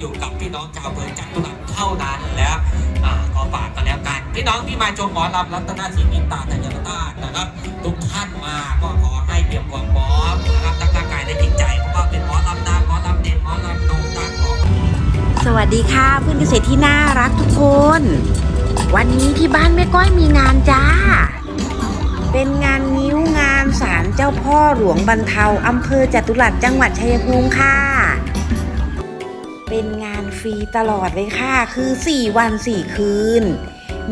อยู่กับพี่น้องชาวอำเภอจัตุรัสเท่านั้นแล้วอ่าก็ฝากกันแล้วกันพี่น้องที่มาชมหมอลำรัตนศิลป์อินตาธัญรตานะครับ ทุกท่านมาก็ขอให้เตรียมความพร้อมนะครับทั้งร่างกายและจิตใจเพราะว่าเป็นหมอลำดังหมอลำเด่นหมอลำโด่งดังของสวัสดีค่ะเพื่อนเกษตรที่น่ารักทุกคน วันนี้ที่บ้านแม่ก้อยมีงานจ้า เป็นงานนิ้วงานศาลเจ้าพ่อหลวงบรรเทาอำเภอจตุรัสจังหวัดชัยภูมิค่ะ เป็นงานฟรีตลอดเลยค่ะ คือ 4 วัน 4 คืน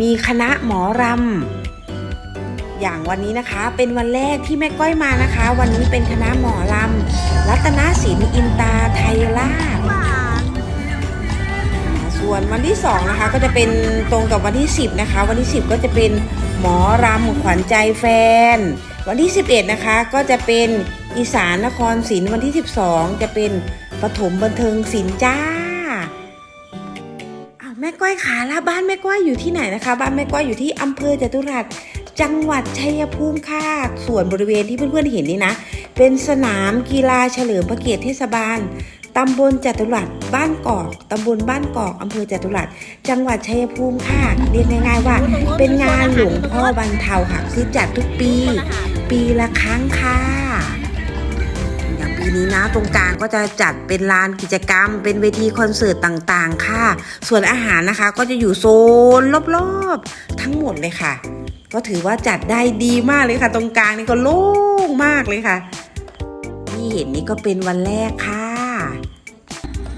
มีคณะหมอรำ อย่างวันนี้นะคะ เป็นวันแรกที่แม่ก้อยมานะคะ วันนี้เป็นคณะหมอรำ รัตนศิลป์อินตาไทยราชส่วนวันที่ 2 นะคะ ก็จะเป็นตรงกับวันที่ 10 นะคะ วันที่ 10 ก็จะเป็นหมอรำขวัญใจแฟน วันที่ 11 นะคะ ก็จะเป็นอีสานนครศิลป์วันที่ 12 จะเป็น ปฐมบันเทิงศิลป์จ้าอ้าวแม่ก้อยขาล้วบ้านแม่ก้อยอยู่ที่ไหนนะคะ บ้านแม่ก้อยอยู่ที่อำเภอจตุรัสจังหวัดชัยภูมิค่ะ ส่วนบริเวณที่เพื่อนๆเห็นนี่นะ เป็นสนามกีฬาเฉลิมพระเกียรติเทศบาลตำบลจตุรัสบ้านกอกตำบลบ้านกอกอำเภอจตุรัสจังหวัดชัยภูมิค่ะ เรียกง่ายๆว่า เป็นงานหลวงพ่อบรรเทาค่ะ คือจัดทุกปี ปีละครั้งค่ะีนี้นะตรงกลางก็จะจัดเป็นลานกิจกรรม เป็นเวทีคอนเสิร์ตต่างๆ ค่ะ ส่วนอาหารนะคะก็จะอยู่โซนรอบๆ ทั้งหมดเลยค่ะ ก็ถือว่าจัดได้ดีมากเลยค่ะ ตรงกลางนี่ก็โล่งมากเลยค่ะที่เห็นนี่ก็เป็นวันแรกค่ะ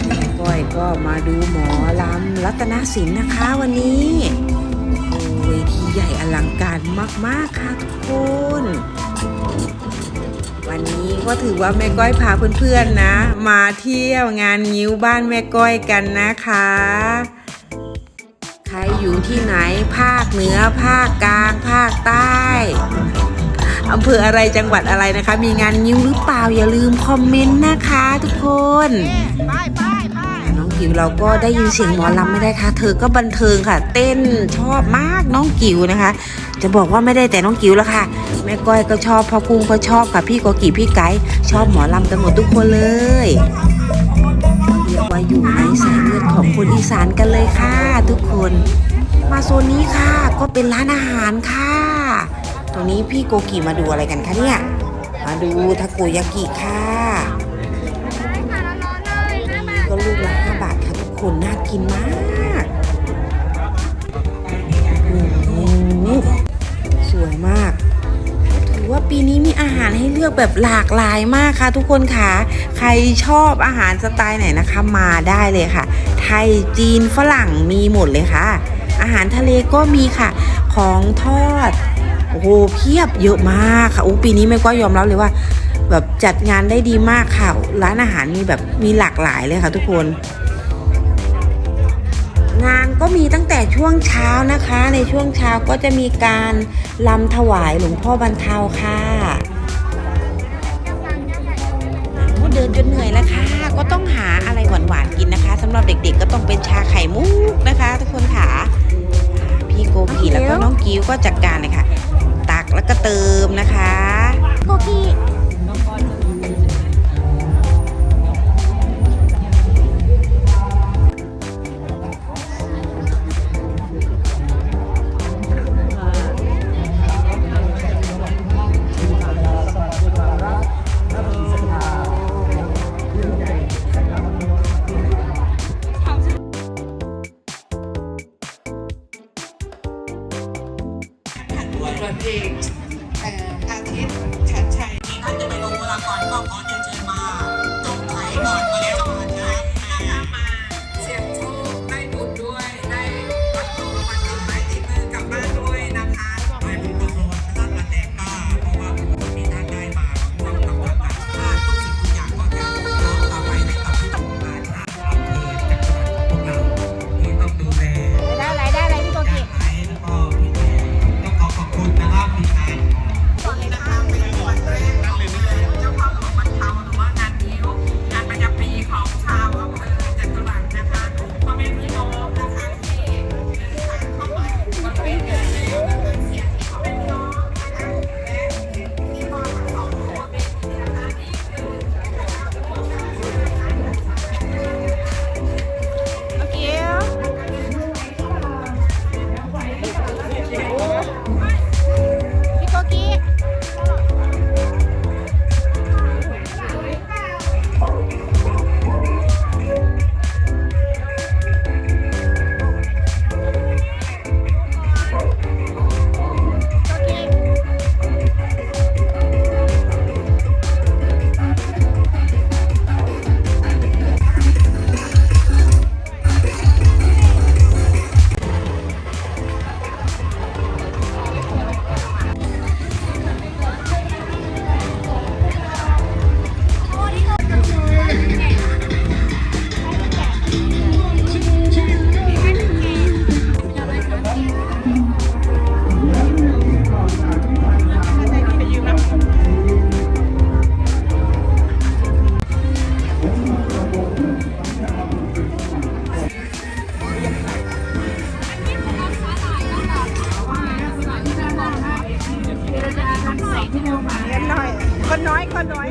แม่ก้อยก็มาดูหมอลำรัตนศิลป์นะคะวันนี้เวทีใหญ่อลังการมาก ๆ ค่ะทุกคน วันนี้ก็ถือว่าแม่ก้อยพาเพื่อนๆนะ มาเที่ยวงานงิ้วบ้านแม่ก้อยกันนะคะ ใครอยู่ที่ไหนภาคเหนือภาคกลางภาคใต้อำเภออะไรจังหวัดอะไรนะคะ มีงานงิ้วหรือเปล่าอย่าลืมคอมเมนต์นะคะทุกคน ไปไป กิ๋วเราก็ได้ยินเสียงหมอลำไม่ได้ค่ะ เธอก็บันเทิงค่ะ เต้นชอบมากน้องกิ๋วนะคะ จะบอกว่าไม่ได้แต่น้องกิ๋วแล้วค่ะ แม่ก้อยก็ชอบพ่อกุ้งก็ชอบค่ะพี่โกกิพี่ไก่ชอบหมอลำกันหมดทุกคนเลยเรียกว่าอยู่ในสายเลือดของคนอีสานกันเลยค่ะ ทุกคน มาโซนนี้ค่ะก็เป็นร้านอาหารค่ะ ตรงนี้พี่โกกิมาดูอะไรกันคะเนี่ยมาดูทาโกยากิค่ะก็ลูกละ5บา คนน่ากินมากโอ้โหสวยมาก ถือว่าปีนี้มีอาหารให้เลือกแบบหลากหลายมากค่ะทุกคนค่ะ ใครชอบอาหารสไตล์ไหนนะคะมาได้เลยค่ะ ไทยจีนฝรั่งมีหมดเลยค่ะ อาหารทะเลก็มีค่ะ ของทอดโอ้โหเพียบเยอะมากค่ะโอ้ปีนี้แม่ก็ยอมรับเลยว่า แบบจัดงานได้ดีมากค่ะ ร้านอาหารมีแบบมีหลากหลายเลยค่ะทุกคน ก็มีตั้งแต่ช่วงเช้านะคะ ในช่วงเช้าก็จะมีการลำถวายหลวงพ่อบรรเทาค่ะก็เดินจนเหนื่อยแล้วค่ะ ก็ต้องหาอะไรหวานๆกินนะคะสำหรับเด็กๆก็ต้องเป็นชาไข่มุกนะคะ ทุกคนค่ะ พี่โกกีแล้วก็น้องกิ้วก็จัดการ วัน หน่อยคนน้อยคนน้อย